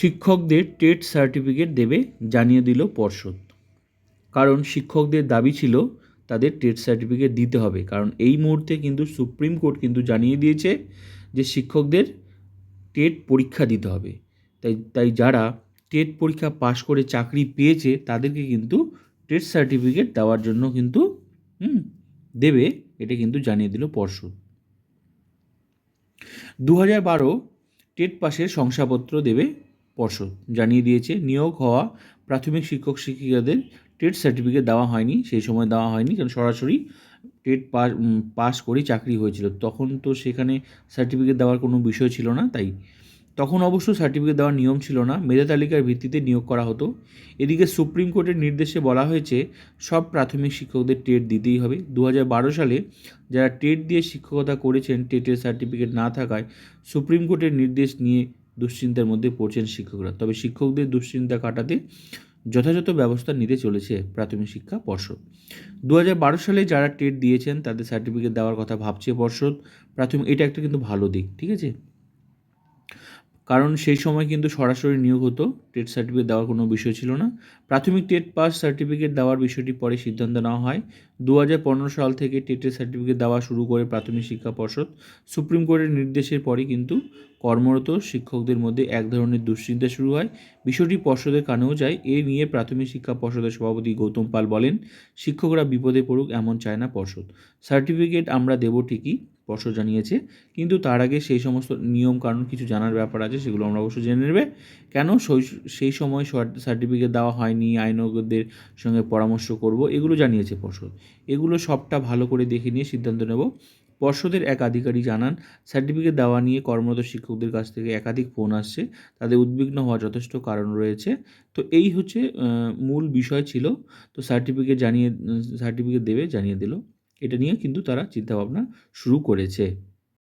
শিক্ষকদের TET certificate দেবে জানিয়ে দিল পর্ষদ। কারণ শিক্ষকদের দাবি ছিল তাদের টেট সার্টিফিকেট দিতে হবে। কারণ এই মুহূর্তে কিন্তু সুপ্রিম কোর্ট কিন্তু জানিয়ে দিয়েছে যে শিক্ষকদের টেট পরীক্ষা দিতে হবে। তাই তাই যারা টেট পরীক্ষা পাশ করে চাকরি পেয়েছে তাদেরকে কিন্তু টেট সার্টিফিকেট দেওয়ার জন্য কিন্তু দেবে এটা কিন্তু জানিয়ে দিল পর্ষদ। দু হাজার বারো টেট পাশের শংসাপত্র দেবে পর্ষদ। জানিয়ে দিয়েছে, নিয়োগ হওয়া প্রাথমিক শিক্ষক শিক্ষিকাদের টেট সার্টিফিকেট দেওয়া হয়নি, সেই সময় দেওয়া হয়নি, কারণ সরাসরি টেট পাস পাস করেই চাকরি হয়েছিল। তখন তো সেখানে সার্টিফিকেট দেওয়ার কোনো বিষয় ছিল না, তাই। তখন অবশ্য সার্টিফিকেট দেওয়ার নিয়ম ছিল না, মেধা তালিকার ভিত্তিতে নিয়োগ করা হতো। এদিকে সুপ্রিম কোর্টের নির্দেশে বলা হয়েছে, সব প্রাথমিক শিক্ষকদের টেট দিতেই হবে। দু সালে যারা টেট দিয়ে শিক্ষকতা করেছেন, টেটের সার্টিফিকেট না থাকায় সুপ্রিম কোর্টের নির্দেশ নিয়ে দুশ্চিন্তার মধ্যে পড়ছেন শিক্ষকরা। তবে শিক্ষকদের দুশ্চিন্তা কাটাতে যথাযথ ব্যবস্থা নিতে চলেছে প্রাথমিক শিক্ষা পর্ষদ। দু বারো সালে যারা টেট দিয়েছেন, তাদের সার্টিফিকেট দেওয়ার কথা ভাবছে পর্ষদ। প্রাথমিক, এটা একটা কিন্তু ভালো দিক, ঠিক আছে? কারণ সেই সময় কিন্তু সরাসরি নিয়োগ হতো টেট সার্টিফিকেট দেওয়ার কোনো বিষয় ছিল না। প্রাথমিক টেট পাস সার্টিফিকেট দেওয়ার বিষয়টি পরে সিদ্ধান্ত নেওয়া হয়। দু হাজার পনেরো সাল থেকে টেটের সার্টিফিকেট দেওয়া শুরু করে প্রাথমিক শিক্ষা পর্ষদ। সুপ্রিম কোর্টের নির্দেশের পরই কিন্তু কর্মরত শিক্ষকদের মধ্যে এক ধরনের দুশ্চিন্তা শুরু হয়। বিষয়টি পর্ষদের কানেও যায়। এ নিয়ে প্রাথমিক শিক্ষা পর্ষদের সভাপতি গৌতম পাল বলেন, শিক্ষকরা বিপদে পড়ুক, এমন চায় না পর্ষদ। সার্টিফিকেট আমরা দেবো ঠিকই পর্ষদ জানিয়েছে। কিন্তু তার আগে সেই সমস্ত নিয়ম কানুন কিছু জানার ব্যাপার আছে, সেগুলো আমরা অবশ্যই জেনে নেবে। কেন সেই- সেই সময় সার্টিফিকেট দেওয়া হয়নি, আইনজ্ঞদের সঙ্গে পরামর্শ করব, এগুলো জানিয়েছে পর্ষদ। এগুলো সবটা ভালো করে দেখে নিয়ে সিদ্ধান্ত নেব। পর্ষদের এক আধিকারিক জানান সার্টিফিকেট দেওয়া নিয়ে কর্মরত শিক্ষকদের কাছ থেকে একাধিক ফোন আসছে। তাদের উদ্বিগ্ন হওয়ার যথেষ্ট কারণ রয়েছে। তো এই হচ্ছে মূল বিষয় ছিল। তো সার্টিফিকেট জানিয়ে সার্টিফিকেট দেবে, জানিয়ে দিল। এটা নিয়ে কিন্তু তারা চিন্তাভাবনা শুরু করেছে।